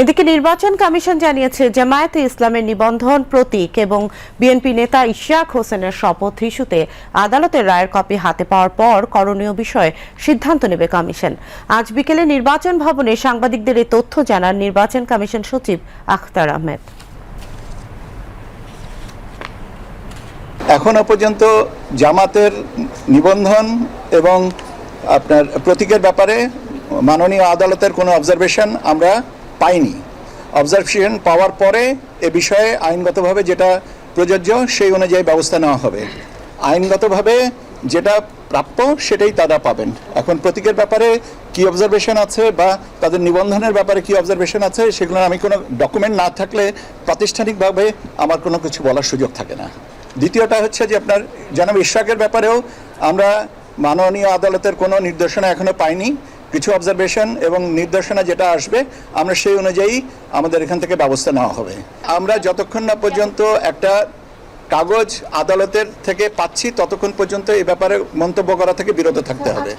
এদিকে নির্বাচন কমিশন জানিয়েছে, জামায়াতে ইসলামের নিবন্ধন প্রতীক এবং বিএনপি নেতা ইশাক হোসেনের শপথ ইস্যুতে আদালতের রায়ের কপি হাতে পাওয়ার পর করণীয় বিষয়ে সিদ্ধান্ত নেবে কমিশন। আজ বিকেলে নির্বাচন ভবনে সাংবাদিকদের এই তথ্য জানান নির্বাচন কমিশন সচিব আখতার আহমেদ। এখনও পর্যন্ত জামাতের নিবন্ধন এবং আপনার প্রতীকের ব্যাপারে মাননীয় আদালতের কোনো অবজারভেশন আমরা পাইনি অবজারভেশন পাওয়ার পরে এ বিষয়ে আইনগতভাবে যেটা প্রযোজ্য, সেই অনুযায়ী ব্যবস্থা নেওয়া হবে। আইনগতভাবে যেটা প্রাপ্য, সেটাই তারা পাবেন। এখন প্রতীকের ব্যাপারে কি অবজারভেশন আছে বা তাদের নিবন্ধনের ব্যাপারে কি অবজারভেশন আছে সেগুলো আমি কোনো ডকুমেন্ট না থাকলে প্রাতিষ্ঠানিকভাবে আমার কোনো কিছু বলার সুযোগ থাকে না। দ্বিতীয়টা হচ্ছে যে আপনার জনাব ইশরাকের ব্যাপারেও আমরা মাননীয় আদালতের কোনো নির্দেশনা এখনও পাইনি। কিছু অবজারভেশন এবং নির্দেশনা যেটা আসবে, আমরা সেই অনুযায়ী আমাদের এখান থেকে ব্যবস্থা নেওয়া হবে। আমরা যতক্ষণ না পর্যন্ত একটা কাগজ আদালতের থেকে পাচ্ছি, ততক্ষণ পর্যন্ত এই ব্যাপারে মন্তব্য করা থেকে বিরত থাকতে হবে।